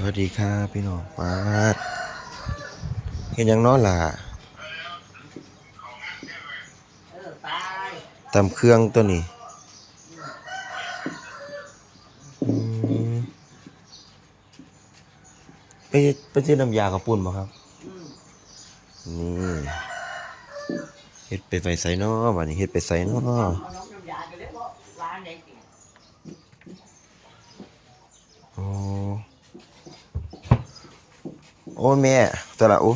สวัสดีครับพี่น้องปาดเห็นยังน้อล่ะตำเครื่องตัวนี้ไปไปซื้อน้ำยากระปุ่นบ่ครับ นี่เฮ็ดไปไฟใส่น้อบัดนี้เฮ็ดไปใส่น้ออาน้องน้ำยาไปเลยเพราะร้านไหนกินโอ้ โอ้ยแม่ตะละโอ้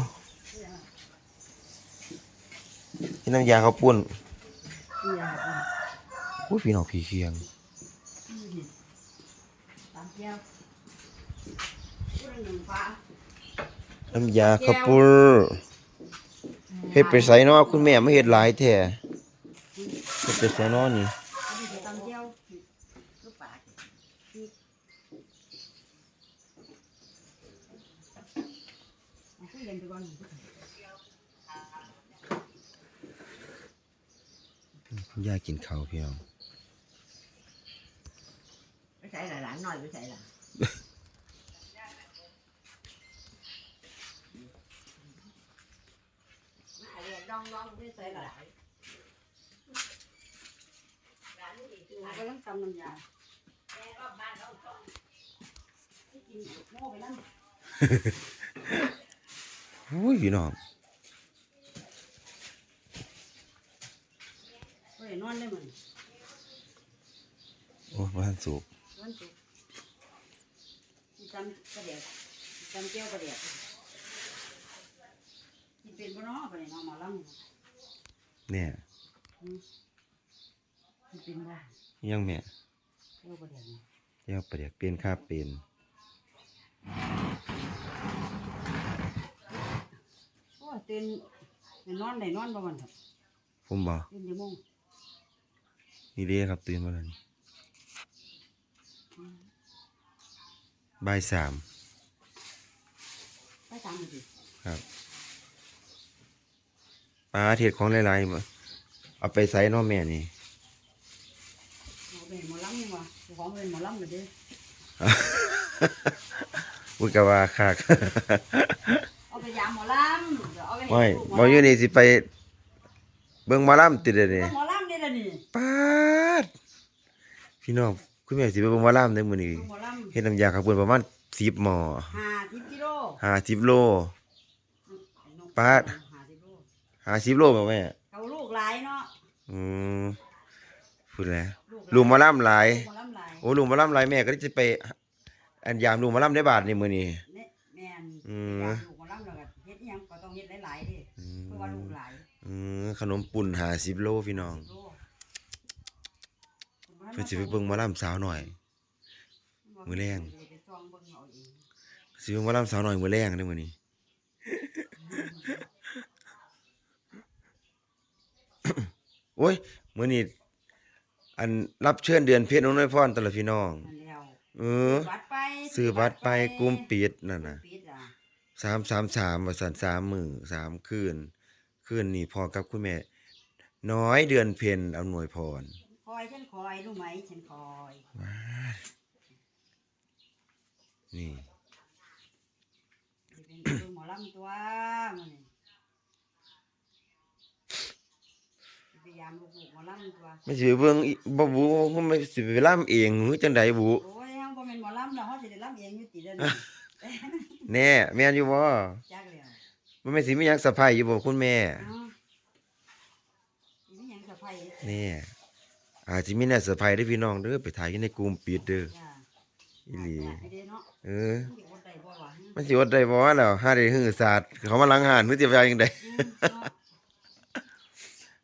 เฮ็ดน้ำยาข้าวปุ้นนี่ยาอะโอ้ยพี่น้องพี่เคียงตามเที่ยวพูดหนึ่งฟ้าน้ำยาข้าวปุ้นเฮ็ดไปใส่น้อคุณแม่ไม่เฮ็ดหลายแท้เฮ็ดไปใส่น้อนี่ อันนี้คือตามเที่ยวลูกปลาที่เอาคุยกันไปก่อน คุณ ย่ากินข้าวพี่น้องไปใส่หลานหน่อยไปใส่หลานมาเรียนน้องๆไปใส่หลานหลานนี่คือกำลังทำน้ำยาแม่ก็บ้านเราต้องให้กินโม่ไปนั่นโอ้ยพี่น้อง ก็เลยนอนได้เหมือนโอ้ยบ้านสุกวันศุกร์กินจำกระเดียดจำเจียวกระเดียดกินเป็นบ่เนาะไปเนาะหมอลำเนี่ยกินเป็นบ่ยังแม่เจียวกระเดียดนี่เดี๋ยวประเดี๋ยวเปลี่ยนค่าเป็นโอ้ยตื่นได้นอนได้นอนบ่มันครับผมบอกตื่นเดี๋ยวโมง นี่เด้ครับตื่นมาแล้วนี่บ่ายสามไปสามนาทีครับปลาเทศของหลายๆมาเอาไปใส่เน้อแม่นี่เอาไปให้หมอลำนี่ว่าเจ้าของเป็นหมอลำเลยเด้ออุ้ยกะว่าคักเอาไปยามหมอลำเดี๋ยวเอาไปให้ไม่ลูกหบ่อยู่นี่สิไป เบิ่งหมาล่ำติดเด้อนี่หมอลำ นี่ล่ะนี่ปาดพี่น้องคุณแม่สิไปเบิ่งหมาล่ำได้มื้อนี้หมอลำเฮ็ดน้ำยาข้าวปุ้นประมาณ10หม้อห้าสิบกิโล50โลปาดห้าสิบโล50โลบ่แม่เขาลูกหลายเนาะอืมพูดแล้วลูกลุงหมาล่ำหลายหมอลำหลายโอ้ลุงหมาล่ำหลายแม่ก็จะไป อันยามลุงหมาล่ำได้บาทนี่มื้อนี้เนี่ยแม่นอืมลูกหมอลำแล้วก็เฮ็ดอิหยังก็ต้องเฮ็ดหลายๆเดิอืเพราะว่าลูกหลายอืมขนมปุ่น50โลพี่น้องโล เพิ่นสิไปเบิ่งหมาล่ำสาวหน่อย มื้อแลงไปซองเบิ่งเอาเองสิเบิ่งหมาล่ำสาวหน่อยมื้อแรงเด้อมื้อนี้ โอ้ยมื้อนี้อันรับเชิญเดือนเพชรน้องน้อยพรตลอดพี่น้อง นั่นแล้วเออ บัตรไปซื้อบัตรไปกลุ่มปิดนั่นน่ะ ปิดอะสามสามสามว่าสันสามมือสามคืนคืนนี้พอกับคุณแม่ น้อยเดือนเพ็ญเอาหน่วยพรค อยฉันคอยรู้ไหมฉันคอยว้ายนี่สิเป็นลูกหมอลำตัวมื้อนี้สิพยายามลูกๆหมอลำตัวไม่สิไปเบิ่งอิบ่บูก็ไม่สิไปล่ำเองหรือจังใดบุโอ้ยเฮาบ่แม่นหมอลำแล้วเฮาสิได้ลำเองอยู่ติเด้อนี่แน่แม่นอยู่บ่จักแล้วบ่แม่นสิมีหยังสะพายอยู่บ่คุณแม่เอ้าสิมีหยังสะไผนี่ อาจสิมีแน่สะพายเด้อพี่น้องเด้อไปถ่ายอยู่ในกลุ่มปิดเด้อจ้าอีหลีไม่ได้เนาะเออ มันสิอดได้บ่วะมันสิอดได้บ่แล้วหาได้หื้อศาสตร์เขามาล้างหานมื้อสิไปจังไดอืมเนาะ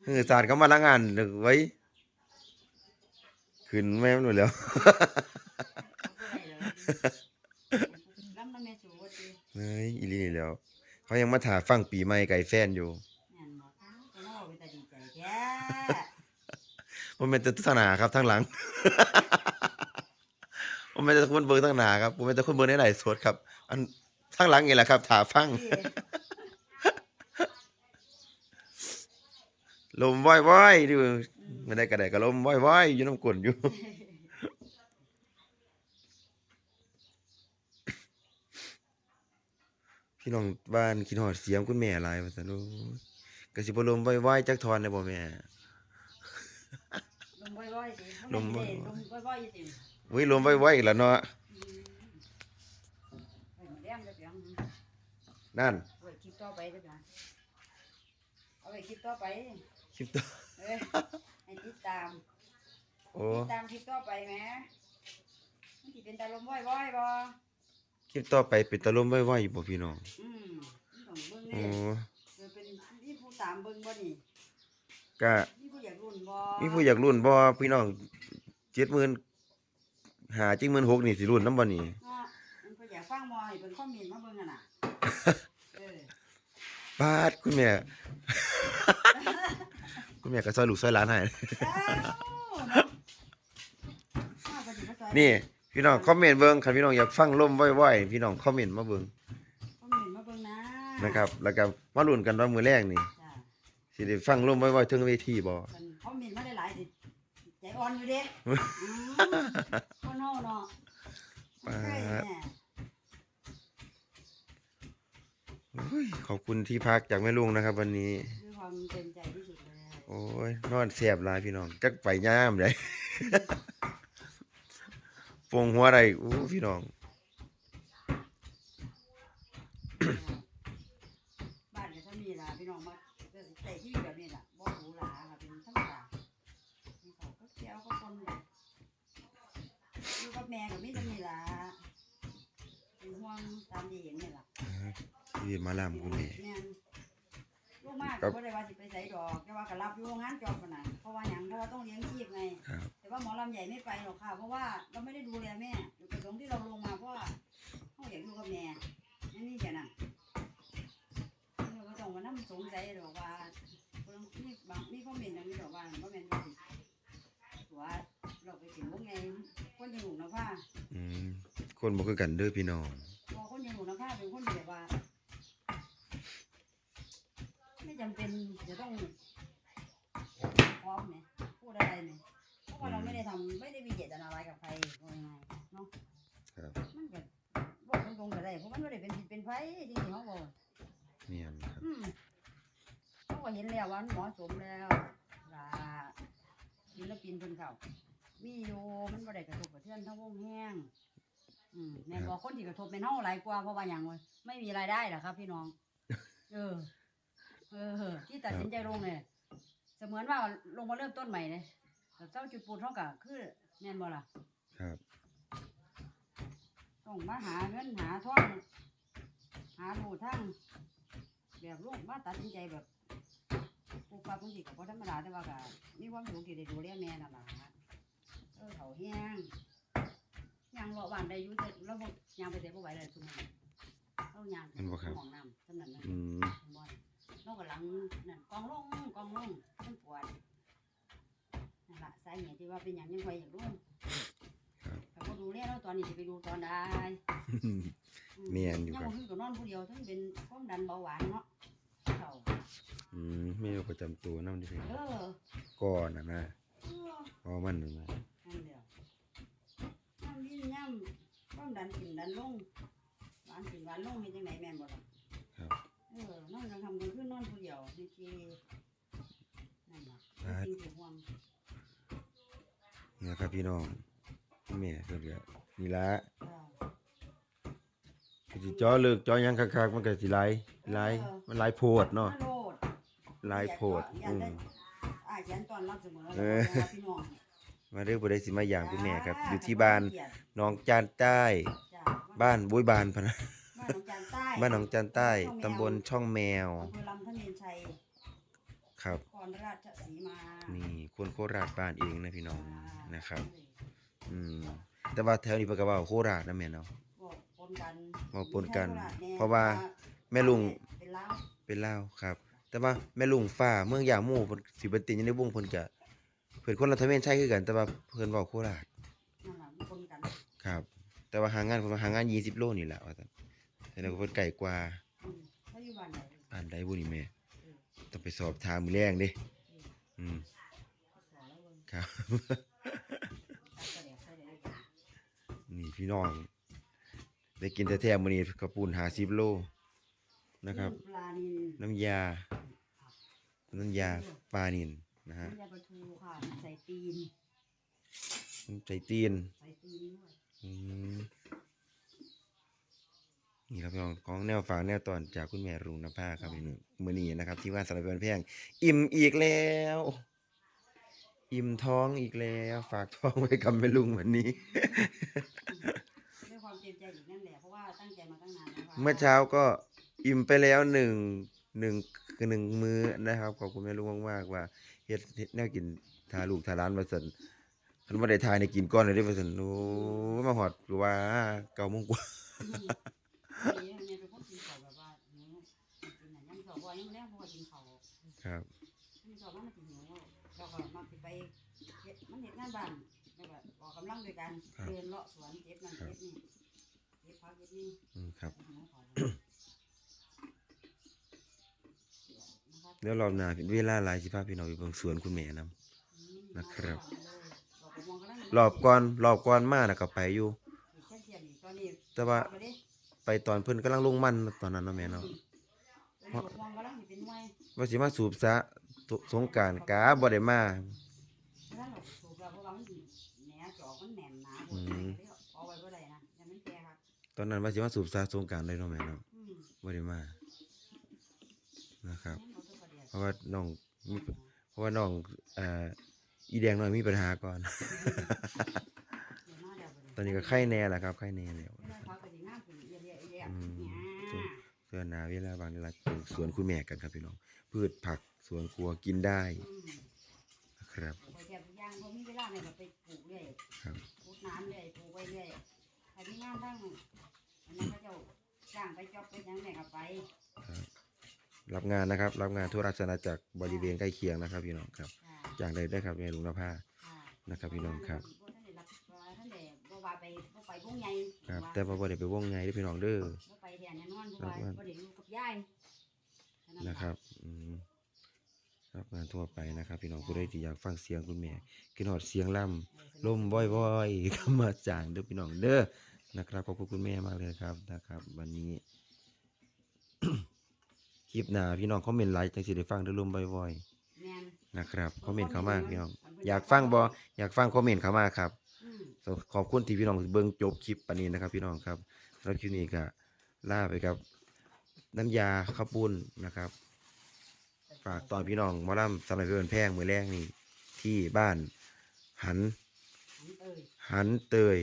หื้อศาสตร์เขามาล้างหานนึกไว้ขึ้นแม่นหมดแล้วลำน้ำแม่สูว่าติเฮ้ยอีหลีนี่แหล้วเขายังมาถ่าฟังปีใหม่ไก่แฟนอยู่ แม่นบ่คะต้อเป็นแต่ทางหนาครับทางหลังผมเป็นแต่คนเบิร์ทางหนาครับผมเป็นแต่คนเบิร์ในไหลฟ์สดครับ อันทางหลังนี่แหละครับถาฟังลมว้อยๆดิไม่ได้กระไดก็ลมว้อยๆอยอยู่น้ำกลนอยู่พี่น้องบ้านคิดฮอดเสียงคุณแม่ลายว่าซั่นโอ้ยก็สิบลมไว้ๆจักทอนได้บ่แม่ ลมว่อยๆสิลมว่ว่ออยยๆ ลมว่อยๆสิอุ้ยลมไว้ๆอีกแล้วเนาะอืมไปมาแล้งจะเปียงนั่นเอาไปคลิปต่อไปจะเปียงเอาไปคลิปต่อไปคลิปต่อเออให้ติดตาม โอ้ติดตามคลิปต่อไปแหมมันสิเป็นตาลมว่อยๆบ่คลิปต่อไปเป็นตะลมไว้ๆบ่พี่น้องอืมมันต้องเบิ่งโอ้นี่เออเป็นมีผู้ตามเบิ่งบ่นี่ก็ มีผู้อยากรุ่นบ่มีผู้อยากรุ่นบ่พี่น้อง70,000หาจริงหมื่นหกนี่สิรุ่นนำบ่นี่เนาะมันผู้อยากฟังบ่นี่เป็นคอมเมนต์มาเบิ่งกันน่ะเออปาดคุณแม่ คุณแม่ก็ซอยลูกซอยหลานให้ เอ้าเนาะอ้าวก็สิมาซอยนี่ พี่น้องคอมเมนต์เบิ่งคันพี่น้องอยากฟังลมไว้ๆพี่น้องคอมเมนต์มาเบิ่งคอมเมนต์มาเบิ่งนะนะครับ แล้วก็มาลุ้นกันว่ามื้อแรกนี่จ้ะสิได้ฟังลมไว้ๆถึงเวทีบ่มันคอมเมนต์มาได้หลายสิใจ อ่อนอยู่เด้อืมคนเฮาเนาะมันเคยแน่โอ้ยขอบคุณที่พักจากแม่ลุงนะครับ วันนี้ ด้วยความเต็มใจที่สุดเลยโอ้ยนอนแสบหลายพี่น้องจักไปย่ามเลยฟงหัวอะไรอู้พี่น้อง บ้านก็จะมีล่ะพี่น้องมาจะใส่ที่แบบนี้ล่ะบ่หรูหราค่ะเป็นธรรมดามีเขาก็แก้วก็คนเลยอยู่กับแม่ก็มีแต่ นี่ล่ะเป็นห่วงตามที่เห็นนี่ล่ะที่มาลามคุณแม่แม่นลูกมากครัก็บบ่ได้ว่าสิไปใส่ดอก แต่ว่าก็รับอยู่โรงงานจอบมันน่ะเพราะว่าหยังเพราะว่าต้องเลี้ยงชีพไง ครับ แต่ว่าหมอลำใหญ่ไม่ไปหรอกค่ะ เพราะว่าเราไม่ได้ดูแลแม่อยู่กับตรงที่เราลงมาเพราะว่าเขาอยากอยู่กับแม่นั่นนี่แค่นั้นเราก็ต้องมานั่งสงสัยหรอกว่าคนนี่บางนี่เขาเมนอย่างนี้หรอกว่าเขาเมนว่าสิ ว่าเราไปถึงวงไงคนยังหนุ่มนะผ้าอืมคนบ่คือกันเด้อพี่น้องพอคนยังหนุ่มนะผ้าเป็นคนที่แบบว่า ไม่จำเป็นจะต้องพร้อมเนี่ยพูดอะไรเนี่ยเพราะว่าเราไม่ได้ทำไม่ได้มีเจตนาอะไรายกับใครว่ายังไงเนาะครับมันก็บอกตรงๆก็ได้เพราะมันไม่ได้เป็นผิดเป็นไผจริงๆเขาบอกเนียนครับอืมเขาก็เห็นแล้วว่ามันเหมาะสมแล้วล่ะ ศิลปินเพิ่นเขามีอยู่มันบ่ได้กระทบกระเทือนทั้งวงแห้งอืมแม่นบอกคนที่กระทบเป็นเฮาหลายกว่าเพราะว่าหยังวะไม่มีรายได้หรอกครับ พี่น้อง เออ เออ ที่ตัดสินใจลงเนี่ยเสมือนว่าลงมาเริ่มต้นใหม่เลยแต่เจ้าจุดปูนเท่ากับคือแม่นบ่ล่ะครับ ต้องมาหาเงินหาท่องหาดูทั้งแบบลูกมาตัดสินใจแบบ ปลูกปลาปลูกสิกับพธรรมดาแต่ว่าก็มีความสุขที่ได้ดูแลแม่น่ะล่ะเออเขาแห้งยังรอบ้านได้อยู่แต่ระบบยังไปเสียบ่ไหวเลยทุกคนเอายางมันบ่ครับห้องน้ำสำนักนั้นอืมบ่อยน้องก็หลังนั่นกองลงกองลงมันปวดนั่นล่ะสาเหตุที่ว่าเป็นอย่างยังไงอยากรู้ครับแต่ก็ดูแลแล้วตอนนี้จะไปดูตอนใดแม่นอยู่ยังครับบ่คือก็นอนผู้เดียวทั้งเป็นความดันเบาหวานเนาะเขา อืมมีโรคประจำตัวนำดิพี่เออก่อนน่ะนะเออเพราะมันนั่นนะนั่นเดียวย่ำยิ่งย่ำความดันขึ้นดันลงหวานขึ้นหวานลงเฮ็ดจังไดแม่นบ่ล่ะครับเออนอนกลางค่ำกลางคืนนอนผู้เดียวนี่คือนั่นล่ะจริงๆห่วงนี่นะครับพี่น้องคุณแม่เพิ่นก็นี่ละเออก็สิจ่อเลิกจ่อหยังคักๆมันก็สิหลายหลายมันหลายโพดเนาะมาโลดหลายโพดอยากอืมได้อ่าเขียนตอนรับเสมอเออแล้วพี่น้องมาเด้อบ่ได้สิมาย่างคุณแม่ครับ อยู่ที่บ้านจ้ะหนองจานใต้บ้านบุ้ยบานพะนะบ้านหนองจานใต้บ้านหนองจานใต้ตำบลช่องแมวอำเภอลำทะเมนชัยครับ นครราชสีมานี่คนโคราชบ้านเองนะพี่น้องนะครับ อืมแต่ว่าแถวนี้เพิ่นก็เว้าโคราชนะแม่เนาะ บอกปนกันเว้าปนกันมีโคชแน่เพราะว่า แม่ลุงเป็นลาวเป็นลาวครับ แต่ว่าแม่ลุงฟ้าเมืองยาโมเพิ่นสิเป็นติอยู่ในวงเพิ่นก็เพิ่นคนละทะเบียนใช่คือกัน แต่ว่าเพิ่นเว้าโคราชนั่นล่ะปนกันครับ แต่ว่าหางานเพิ่นว่าหางาน20โลนี่แหละว่าซั่นแต่แล้วก็เพิ่นไกลกว่าอืมเขาอยู่บ้านไหนบ้านใดบุนี่แม่เออต้องไปสอบถามมื้อแรงเด้อืมเขาสอนแล้วเบิ่งครับ ตัดกระเดียกใส่ได้เลยนี่พี่น้อง ได้กินแท้ๆมื้อนี้กระปูน50โลนะครับ ปลานิลน้ำยา น้ำยาปลานินนะฮะน้ำยาปลาทูค่ะใส่ตีนใส่ตีนใส่ตีนด้วยอืมนี่ครับพี่น้องของแนวฝากแนวตอนจากคุณแม่รุ่งนภาครับพี่หนึ่งมือนี้นะครับ ที่ว่าสารพันแพงอิ่มอีกแล้ว อิ่มท้องอีกแล้ว ฝากท้องไว้กับแม่ลุงวันนี้ด้วยความเต็มใจอีกนั่นแหละเพราะว่าตั้งใจมาตั้งนานแล้วค่ะเมื่อเช้าก็อิ่มไปแล้วหนึ่งหนึ่ง คือหนึ่งมื้อนะครับขอบคุณแม่ลุงมากๆว่าเฮ็ดเฮ็ดแนวกินทาลูกทาร้านมาสั่นคันบ่ได้ทายในกินก้อนเลยได้อว่าสั่นโอ้มาฮอดคือว่าเก้าโมงกว่านี่เนี่ยเป็นคนกินข้าวแบบว่าหิวกินอะไรยังชอบว่ายังแรกเพราะว่ากินข้าวครับยังชอบว่ามันกินหิวเราก็มักสิไปเฮ็ดมันเฮ็ดงานบ้านแล้วก็ออกกำลังด้วยกันเดินเลาะสวนเก็บนั่นเก็บนี่เก็บผักเก็บนี่อืมครับ หิวข้าวนะครับ เดี๋ยวรอบหน้าเวลาหลายสิพาพี่น้องไปเบิ่งสวนคุณแม่นํนะครับ รอบก่อนรอบก่อนมาน่ะก็ไปอยู่ แต่ว่าไปตอนเพิ่นกำลังลงมันตอนนั้นเนาะแม่เนาะว่าสิมาสูบซะสงการกาบ่ได้มาตอนนั้นว่าสิมาสูบซะสงการเลยเนาะแม่เนาะบ่ได้มานะครับ เอาตัวป ระเดี๋ยวเพราะว่าน้องมีเพราะว่าน้องเอ่ออีแดงน้อยมีปัญหาก่อนเดี๋ยวมาเดี๋ยวบ่ได้ตอนนี้ก็ไข้แน่แหละครับไข้แน่แล้วเวลาพักก็สิงามขึ้นเรื่อยๆเรื่อยอืมๆเนี่ยเสื้อหนาเวลาบางเวลาปลูกสวนคุณแม่กันครับพี่น้อง พืชผักสวนครัวกินได้อืมนะครับไปแก่ทุกอย่างพอมีเวลาเนี่ยก็ไปปลูกเรื่อยครับปลูกน้ำเรื่อยปลูกไว้เรื่อยถ้ามีงานทั้งอันนั้นเขาเจ้าจ้างไปจอบไปหยังแม่ก็ไปครับ รับงานนะครับ รับงานทั่วราชอาณาจักรบริเวณใกล้เคียงนะครับ พี่น้องครับค่ะจ้างได้ได้ครับแม่ลุงนภาค่ะนะครับพี่น้องครับท่านได้รับว่าท่านได้บ่ว่าไปบ่ไปวงใหญ่ครับ แต่ว่าบ่ได้ไปวงไงได้อพี่น้องเด้อบ่ไปแทนแน่นอนเพราะว่าบ่ได้อยู่กับยายเท่านะครับอืมรับงานทั่วไปนะครับ พี่น้องผู้ใดที่อยากฟังเสียงคุณแม่กินหอดเสียงล่ำลมบ่อยๆก็มาจางเด้อพี่น้องเด้อนะครับขอบคุณคุณแม่มากเลยครับนะครับ วันนี้ คลิปหน้าพี่น้องคอมเมนต์ไลค์จังสิได้ฟังเด้อลมบ่อยแม่นๆนะครับคอมเมนต์เข้ามาพี่น้องอยากฟังบ่อยากฟังคอมเมนต์เข้ามาครับอืม so ขอบคุณที่พี่น้องเบิ่งจบคลิปปานนี้นะครับ พี่น้องครับแล้วคลิปนี้ก็ลาไปกับ น้ำยาข้าวปุ้นนะครับ ฝากตอนพี่น้องหมอลำสำหรับเพื่อนแพงมือแรกนี่ที่บ้านหันหันเอ้ยหันเตย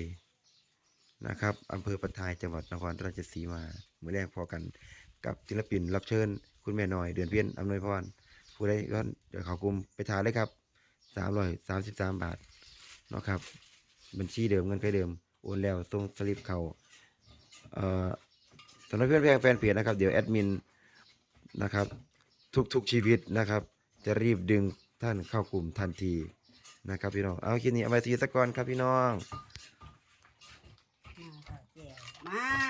นะครับอำเภอปะทายจังหวัดนครราชสีมาเมื่อแรกพอกัน กับศิลปินรับเชิญ คุณแม่หน่อยเดือนเพียนอำนวยพรผู้ใดก็เดี๋ยวเขากลุ่มไปทานเลยครับสามร้อยสามสิบสามบาทเนาะครับ บัญชีเดิมเงินเคยเดิมโอนแล้วส่งสลิปเขาเอ่อสำหรับเพื่อนแฟนเพจนะครับ เดี๋ยวแอดมินนะครับ ทุกทุกชีวิตนะครับ จะรีบดึงท่านเข้ากลุ่มทันทีนะครับพี่น้องเอาคลิปนี้เอาไว้ทีสักก่อนครับพี่น้อง มา